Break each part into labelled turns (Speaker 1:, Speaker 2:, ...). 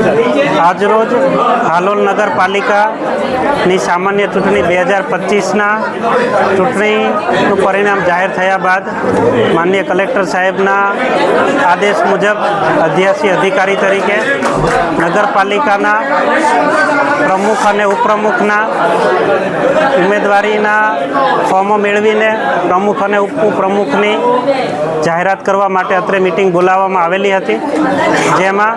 Speaker 1: いい? આજરોજ હાલોલ નગરપાલિકાની સામાન્ય ચૂંટણી બે હજાર પચીસના ચૂંટણીનું પરિણામ જાહેર થયા બાદ માન્ય કલેક્ટર સાહેબના આદેશ મુજબ અધ્યાસી અધિકારી તરીકે નગરપાલિકાના પ્રમુખ અને ઉપપ્રમુખના ઉમેદવારીના ફોર્મો મેળવીને પ્રમુખ અને ઉપપ્રમુખની જાહેરાત કરવા માટે અત્રે મિટિંગ બોલાવવામાં આવેલી હતી, જેમાં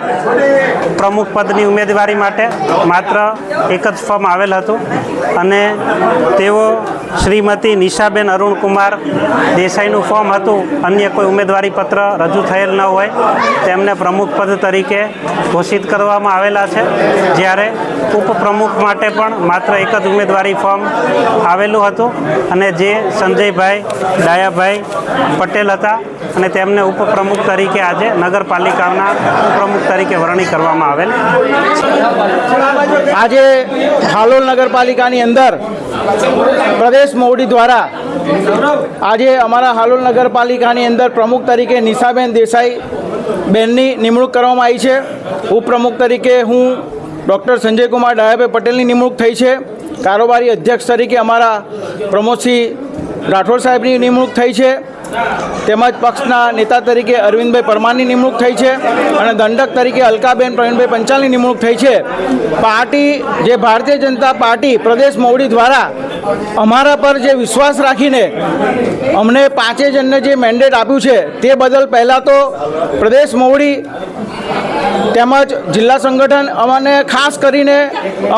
Speaker 1: પ્રમુખ પદની ઉમેદવારી માટે માત્ર એક જ ફોર્મ આવેલ હતું અને તેઓ શ્રીમતી નિશાબેન અરુણકુમાર દેસાઈનું ફોર્મ હતું. અન્ય કોઈ ઉમેદવારી પત્ર રજૂ થયેલ ન હોય. તેમને પ્રમુખ પદ તરીકે ઘોષિત કરવામાં આવેલા છે. જ્યારે ઉપપ્રમુખ માટે પણ માત્ર એક જ ઉમેદવારી ફોર્મ આવેલું હતું અને જે સંજયભાઈ ડાયાભાઈ પટેલ હતા અને તેમને ઉપપ્રમુખ તરીકે આજે નગરપાલિકાના ઉપપ્રમુખ તરીકે વરણી કરવામાં આવેલ.
Speaker 2: આજે હાલોલ નગરપાલિકાની અંદર પ્રદેશ મોવડી દ્વારા આજે અમારા હાલોલ નગરપાલિકાની અંદર પ્રમુખ તરીકે નિશાબેન દેસાઈ બેનની નિમણૂક કરવામાં આવી છે. ઉપપ્રમુખ તરીકે હું ડૉક્ટર સંજયકુમાર ડાયાભાઈ પટેલની નિમણૂક થઈ છે. કારોબારી અધ્યક્ષ તરીકે અમારા પ્રમોદસિંહ રાઠોડ સાહેબની નિમણૂક થઈ છે. તેમજ પક્ષના નેતા તરીકે અરવિંદભાઈ પરમારની નિમણૂક થઈ છે અને દંડક તરીકે અલકાબેન પ્રવીણભાઈ પંચાલની નિમણૂક થઈ છે. પાર્ટી, જે ભારતીય જનતા પાર્ટી પ્રદેશ મોવડી દ્વારા અમારા પર જે વિશ્વાસ રાખીને અમને પાંચે જણને જે મેન્ડેટ આપ્યું છે, તે બદલ પહેલાં તો પ્રદેશ મોવડી તેમજ જિલ્લા સંગઠન અમને ખાસ કરીને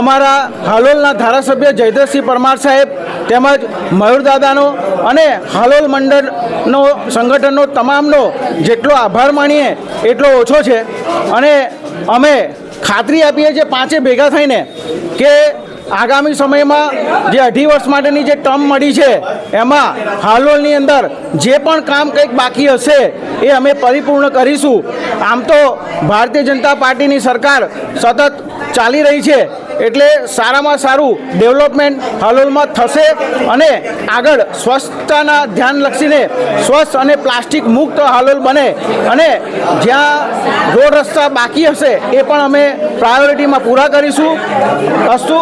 Speaker 2: અમારા હાલોલના ધારાસભ્ય જયદ્રસિંહ પરમાર સાહેબ તેમજ મયુરદાદાનો અને હાલોલ મંડળનો સંગઠનનો તમામનો જેટલો આભાર માણીએ એટલો ઓછો છે. અને અમે ખાતરી આપીએ છીએ પાંચે ભેગા થઈને કે આગામી સમયમાં જે અઢી વર્ષ માટેની જે ટર્મ મળી છે, એમાં હાલોલની અંદર જે પણ કામ કંઈક બાકી હશે, એ અમે પરિપૂર્ણ કરીશું. આમ તો ભારતીય જનતા પાર્ટીની સરકાર સતત ચાલી રહી છે, એટલે સારામાં સારું ડેવલપમેન્ટ હાલોલમાં થશે અને આગળ સ્વચ્છતાના ધ્યાન લક્ષીને સ્વચ્છ અને પ્લાસ્ટિક મુક્ત હાલોલ બને અને જ્યાં રોડ રસ્તા બાકી હશે, એ પણ અમે પ્રાયોરિટીમાં પૂરા કરીશું. અસ્તુ